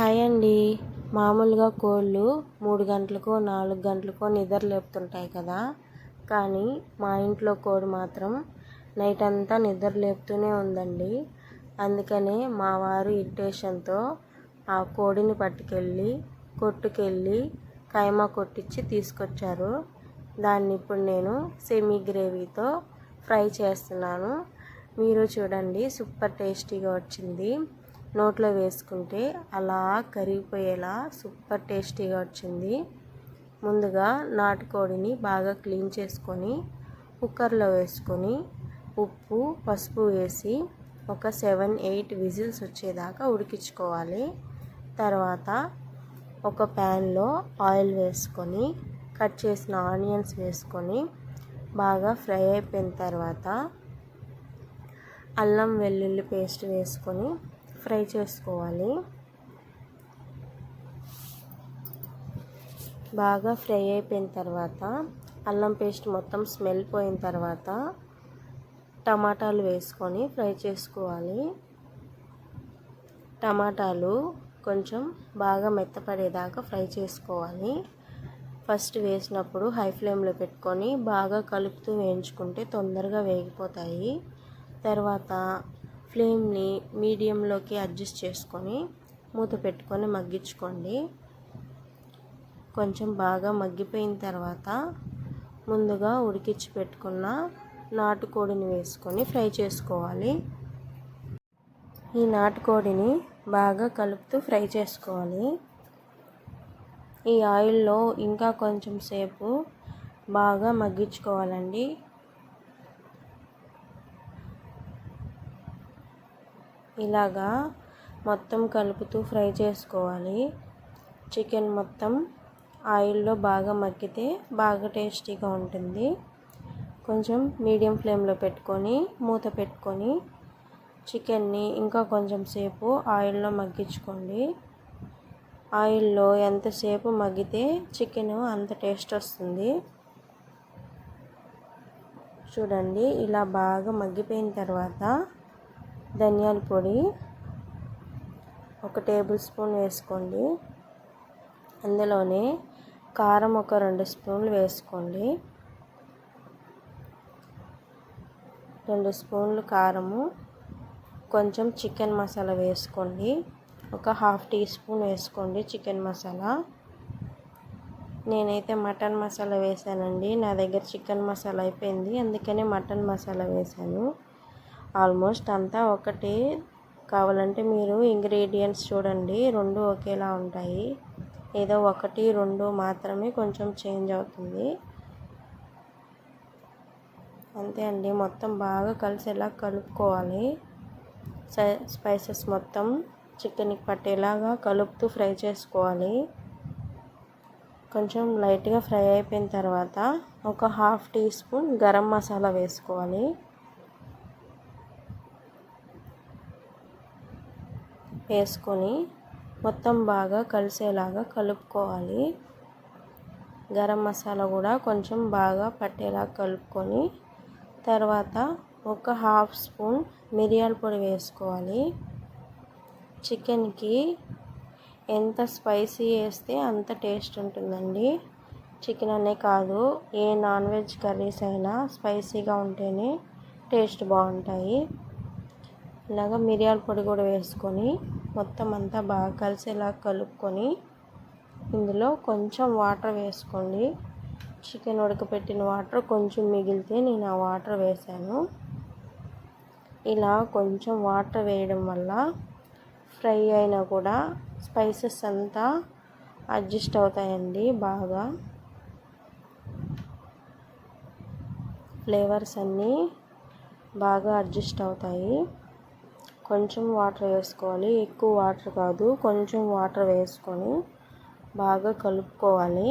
Hi అండి. మామూలుగా కోళ్ళు మూడు గంటలకో నాలుగు గంటలకో నిద్ర లేపుతుంటాయి కదా. కానీ మా ఇంట్లో కోడి మాత్రం నైట్ అంతా నిద్ర లేపుతూనే ఉందండి. అందుకనే మా వారు ఇరిటేషన్తో ఆ కోడిని పట్టుకెళ్ళి కొట్టుకెళ్ళి కైమా కొట్టించి తీసుకొచ్చారు. దాన్ని ఇప్పుడు నేను సెమీ గ్రేవీతో ఫ్రై చేస్తున్నాను. మీరు చూడండి సూపర్ టేస్టీగా వచ్చింది. నోట్లో వేసుకుంటే అలా కరిగిపోయేలా సూపర్ టేస్టీగా వచ్చింది. ముందుగా నాటుకోడిని బాగా క్లీన్ చేసుకొని కుక్కర్లో వేసుకొని ఉప్పు పసుపు వేసి ఒక సెవెన్ ఎయిట్ విజిల్స్ వచ్చేదాకా ఉడికించుకోవాలి. తర్వాత ఒక ప్యాన్లో ఆయిల్ వేసుకొని కట్ చేసిన ఆనియన్స్ వేసుకొని బాగా ఫ్రై అయిపోయిన తర్వాత అల్లం వెల్లుల్లి పేస్ట్ వేసుకొని ఫ్రై చేసుకోవాలి. బాగా ఫ్రై అయిపోయిన తర్వాత అల్లం పేస్ట్ మొత్తం స్మెల్ పోయిన తర్వాత టమాటాలు వేసుకొని ఫ్రై చేసుకోవాలి. టమాటాలు కొంచెం బాగా మెత్తపడేదాకా ఫ్రై చేసుకోవాలి. ఫస్ట్ వేసినప్పుడు హై ఫ్లేమ్లో పెట్టుకొని బాగా కలుపుతూ వేయించుకుంటే తొందరగా వేగిపోతాయి. తర్వాత ఫ్లేమ్ని మీడియంలోకి అడ్జస్ట్ చేసుకొని మూత పెట్టుకొని మగ్గించుకోండి. కొంచెం బాగా మగ్గిపోయిన తర్వాత ముందుగా ఉడికించి పెట్టుకున్న నాటుకోడిని వేసుకొని ఫ్రై చేసుకోవాలి. ఈ నాటుకోడిని బాగా కలుపుతూ ఫ్రై చేసుకోవాలి. ఈ ఆయిల్లో ఇంకా కొంచెం సేపు బాగా మగ్గించుకోవాలండి. ఇలాగా మొత్తం కలుపుతూ ఫ్రై చేసుకోవాలి. చికెన్ మొత్తం ఆయిల్లో బాగా మగ్గితే బాగా టేస్టీగా ఉంటుంది. కొంచెం మీడియం ఫ్లేమ్లో పెట్టుకొని మూత పెట్టుకొని చికెన్ని ఇంకా కొంచెం సేపు ఆయిల్లో మగ్గించుకోండి. ఆయిల్లో ఎంతసేపు మగ్గితే చికెన్ అంత టేస్ట్ వస్తుంది. చూడండి ఇలా బాగా మగ్గిపోయిన తర్వాత ధనియాల పొడి ఒక టేబుల్ స్పూన్ వేసుకోండి. అందులోనే కారం ఒక రెండు స్పూన్లు వేసుకోండి. రెండు స్పూన్లు కారము కొంచెం చికెన్ మసాలా వేసుకోండి. ఒక హాఫ్ టీ స్పూన్ వేసుకోండి చికెన్ మసాలా. నేనైతే మటన్ మసాలా వేసానండి. నా దగ్గర చికెన్ మసాలా అయిపోయింది. అందుకని మటన్ మసాలా వేసాను. ఆల్మోస్ట్ అంతా ఒకటే కావాలంటే మీరు ఇంగ్రీడియంట్స్ చూడండి రెండు ఒకేలా ఉంటాయి. ఏదో ఒకటి రెండు మాత్రమే కొంచెం చేంజ్ అవుతుంది. అంతే అండి మొత్తం బాగా కలిసేలా కలుపుకోవాలి. స్పైసెస్ మొత్తం చికెన్కి పట్టేలాగా కలుపుతూ ఫ్రై చేసుకోవాలి. కొంచెం లైట్గా ఫ్రై అయిపోయిన తర్వాత ఒక half teaspoon garam masala వేసుకోవాలి. వేసుకొని మొత్తం బాగా కలిసేలాగా కలుపుకోవాలి. గరం మసాలా కూడా కొంచెం బాగా పట్టేలా కలుపుకొని తర్వాత ఒక హాఫ్ స్పూన్ మిరియాల పొడి వేసుకోవాలి. చికెన్కి ఎంత స్పైసీ వేస్తే అంత టేస్ట్ ఉంటుందండి. చికెన్ అనే కాదు ఏ నాన్ వెజ్ కర్రీస్ అయినా స్పైసీగా ఉంటేనే టేస్ట్ బాగుంటాయి. ఇలాగ మిరియాల పొడి కూడా వేసుకొని మొత్తం అంతా బాగా కలిసేలా కలుపుకొని ఇందులో కొంచెం వాటర్ వేసుకోండి. చికెన్ ఉడకపెట్టిన వాటర్ కొంచెం మిగిలితే నేను ఆ వాటర్ వేసాను. ఇలా కొంచెం వాటర్ వేయడం వల్ల ఫ్రై అయినా కూడా స్పైసెస్ అంతా అడ్జస్ట్ అవుతాయండి బాగా. ఫ్లేవర్స్ అన్నీ బాగా అడ్జస్ట్ అవుతాయి. కొంచెం వాటర్ వేసుకోవాలి. ఎక్కువ వాటర్ కాదు కొంచెం వాటర్ వేసుకొని బాగా కలుపుకోవాలి.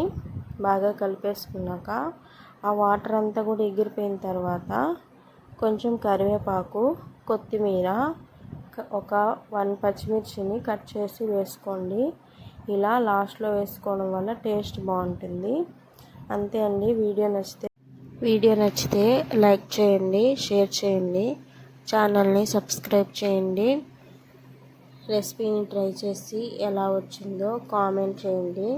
బాగా కలిపేసుకున్నాక ఆ వాటర్ అంతా కూడా ఎగిరిపోయిన తర్వాత కొంచెం కరివేపాకు కొత్తిమీర ఒక వన్ పచ్చిమిర్చిని కట్ చేసి వేసుకోండి. ఇలా లాస్ట్లో వేసుకోవడం వల్ల టేస్ట్ బాగుంటుంది. అంతే అండి. వీడియో నచ్చితే వీడియో నచ్చితే లైక్ చేయండి షేర్ చేయండి. ఛానల్ని సబ్స్క్రైబ్ చేయండి. రెసిపీని ట్రై చేసి ఎలా వచ్చిందో కామెంట్ చేయండి.